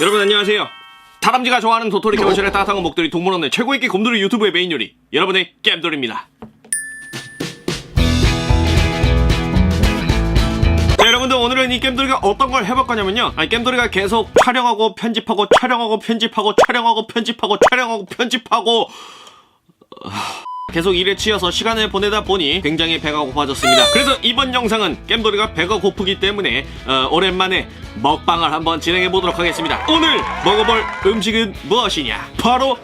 여러분 안녕하세요. 다람쥐가 좋아하는 도토리 겨울철에 따뜻한 목도리 동물원의 최고 인기 곰돌이 유튜브의 메인 요리 여러분의 겜돌입니다. 자, 여러분들 오늘은 이 겜돌이가 어떤 걸 해볼 거냐면요. 아니, 겜돌이가 계속 촬영하고 편집하고 촬영하고 편집하고 촬영하고 편집하고 촬영하고 편집하고 계속 일에 치여서 시간을 보내다 보니 굉장히 배가 고파졌습니다. 그래서 이번 영상은 겜돌이가 배가 고프기 때문에 어, 오랜만에 먹방을 한번 진행해 보도록 하겠습니다. 오늘 먹어볼 음식은 무엇이냐? 바로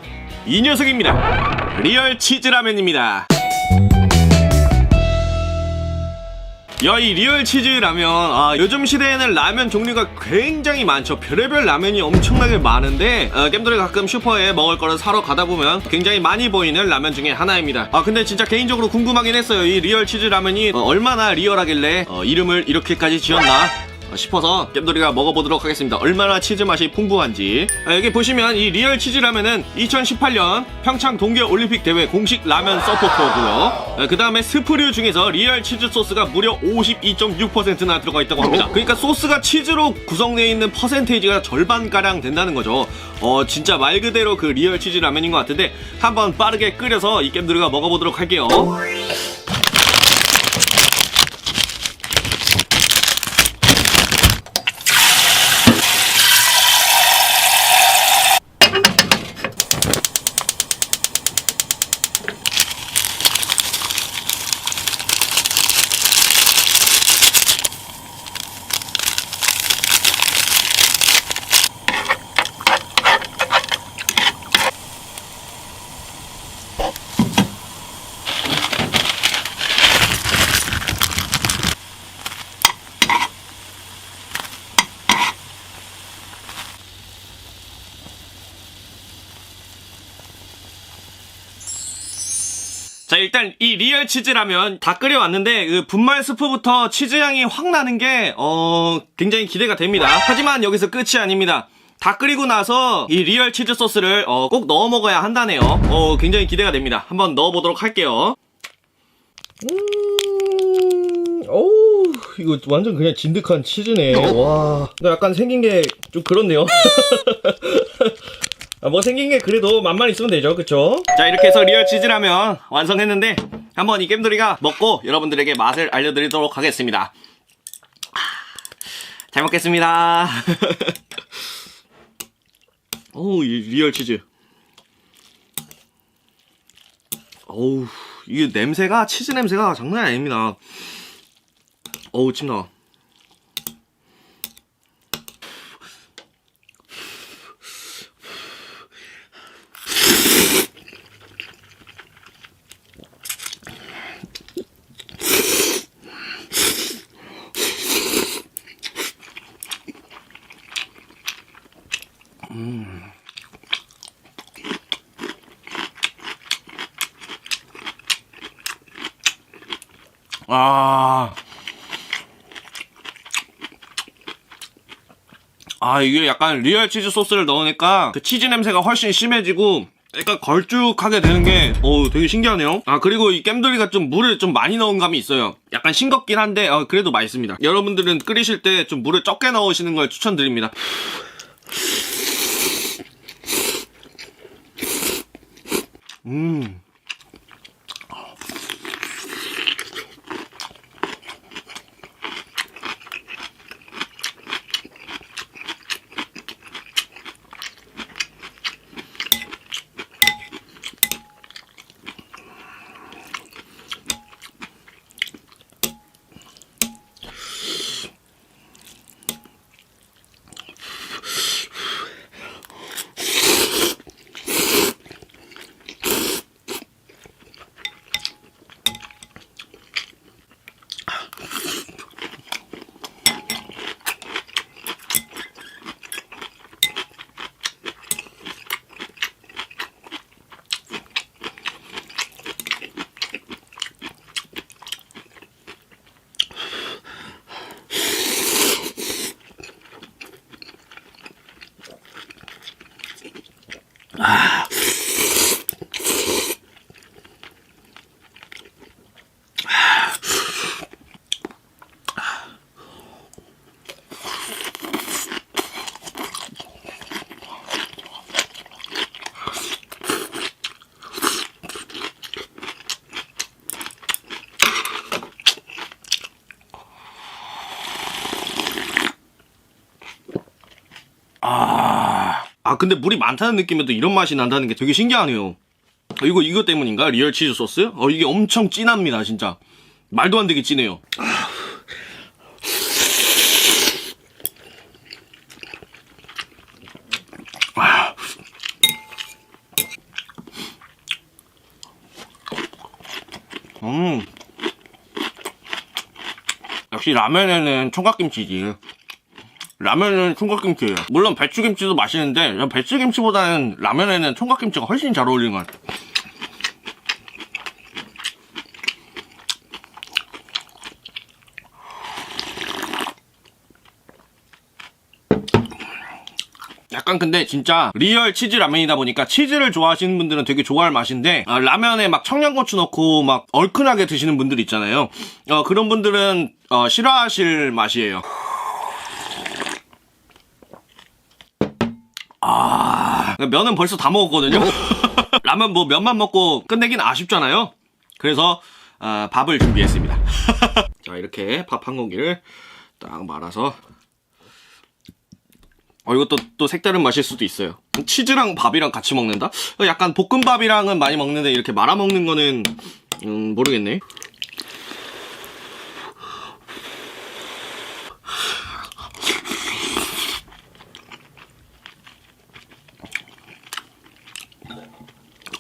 이 녀석입니다. 리얼 치즈라면입니다. 야, 이 리얼 치즈 라면. 아, 요즘 시대에는 라면 종류가 굉장히 많죠. 별의별 라면이 엄청나게 많은데, 어, 겜돌이 가끔 슈퍼에 먹을 거를 사러 가다 보면 굉장히 많이 보이는 라면 중에 하나입니다. 아, 근데 진짜 개인적으로 궁금하긴 했어요. 이 리얼 치즈 라면이 어, 얼마나 리얼하길래 어, 이름을 이렇게까지 지었나? 어, 싶어서 겜돌이가 먹어보도록 하겠습니다. 얼마나 치즈 맛이 풍부한지. 아, 여기 보시면 이 리얼 치즈 라면은 2018년 평창 동계 올림픽 대회 공식 라면 서포터고요. 그 다음에 스프류 중에서 리얼 치즈 소스가 무려 52.6%나 들어가 있다고 합니다. 그러니까 소스가 치즈로 구성되어 있는 퍼센테이지가 절반 가량 된다는 거죠. 어 진짜 말 그대로 그 리얼 치즈 라면인 것 같은데 한번 빠르게 끓여서 이 겜돌이가 먹어보도록 할게요. 일단 이 리얼 치즈라면 다 끓여왔는데 그 분말 스프부터 치즈 향이 확 나는 게 어, 굉장히 기대가 됩니다. 하지만 여기서 끝이 아닙니다. 다 끓이고 나서 이 리얼 치즈 소스를 어, 꼭 넣어 먹어야 한다네요. 어, 굉장히 기대가 됩니다. 한번 넣어보도록 할게요. 음, 어우, 이거 완전 그냥 진득한 치즈네. 와, 근데 약간 생긴 게 좀 그렇네요. 아, 뭐 생긴 게 그래도 맛만 있으면 되죠, 그쵸? 자, 이렇게 해서 리얼 치즈라면 완성했는데 한번 이 겜돌이가 먹고 여러분들에게 맛을 알려드리도록 하겠습니다. 아, 잘 먹겠습니다. 오, 이 리얼 치즈. 어우, 이게 냄새가 치즈 냄새가 장난 이 아닙니다. 어우, 침 나와. 아. 아, 이게 약간 리얼 치즈 소스를 넣으니까 그 치즈 냄새가 훨씬 심해지고 약간 걸쭉하게 되는 게, 어 되게 신기하네요. 아, 그리고 이 겜돌이가 좀 물을 좀 많이 넣은 감이 있어요. 약간 싱겁긴 한데, 어, 그래도 맛있습니다. 여러분들은 끓이실 때 좀 물을 적게 넣으시는 걸 추천드립니다. 음. Ah. 아, 아 근데 물이 많다는 느낌에도 이런 맛이 난다는 게 되게 신기하네요. 어, 이거 이거 때문인가? 리얼 치즈 소스? 어 이게 엄청 진합니다 진짜. 말도 안 되게 진해요. 음. 역시 라면에는 총각김치지. 라면은 총각김치예요. 물론 배추김치도 맛있는데 배추김치보다는 라면에는 총각김치가 훨씬 잘 어울리는 것 같아요. 약간 근데 진짜 리얼 치즈 라면이다 보니까 치즈를 좋아하시는 분들은 되게 좋아할 맛인데 아, 라면에 막 청양고추 넣고 막 얼큰하게 드시는 분들 있잖아요. 어, 그런 분들은 어, 싫어하실 맛이에요. 면은 벌써 다 먹었거든요. 라면 뭐 면만 먹고 끝내긴 아쉽잖아요. 그래서 아, 밥을 준비했습니다. 자 이렇게 밥 한 공기를 딱 말아서 어, 이것도 또 색다른 맛일 수도 있어요. 치즈랑 밥이랑 같이 먹는다? 어, 약간 볶음밥이랑은 많이 먹는데 이렇게 말아 먹는 거는 음, 모르겠네.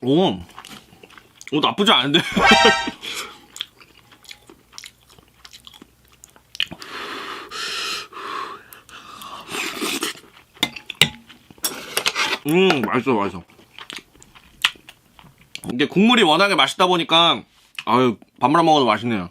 오, 오 나쁘지 않은데? 음, 맛있어, 맛있어. 이게 국물이 워낙에 맛있다 보니까, 아유, 밥 말아 먹어도 맛있네요.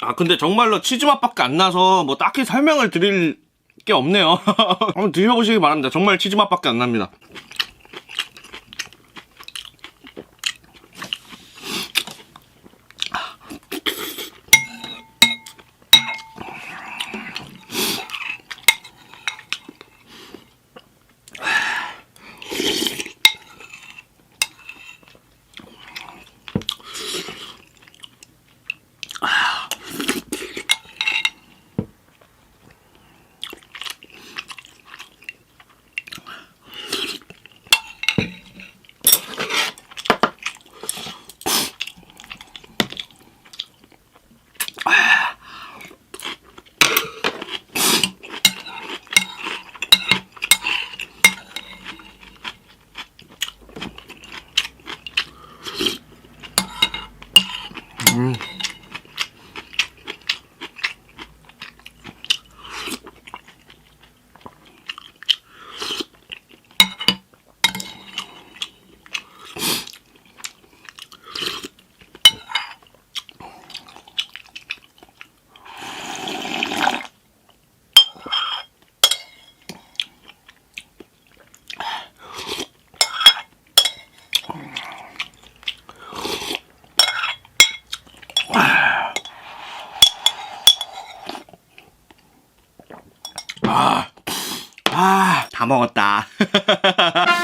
아 근데 정말로 치즈 맛밖에 안 나서 뭐 딱히 설명을 드릴 게 없네요. 한번 드셔보시기 바랍니다. 정말 치즈 맛밖에 안 납니다. Mm. 아, 다 먹었다.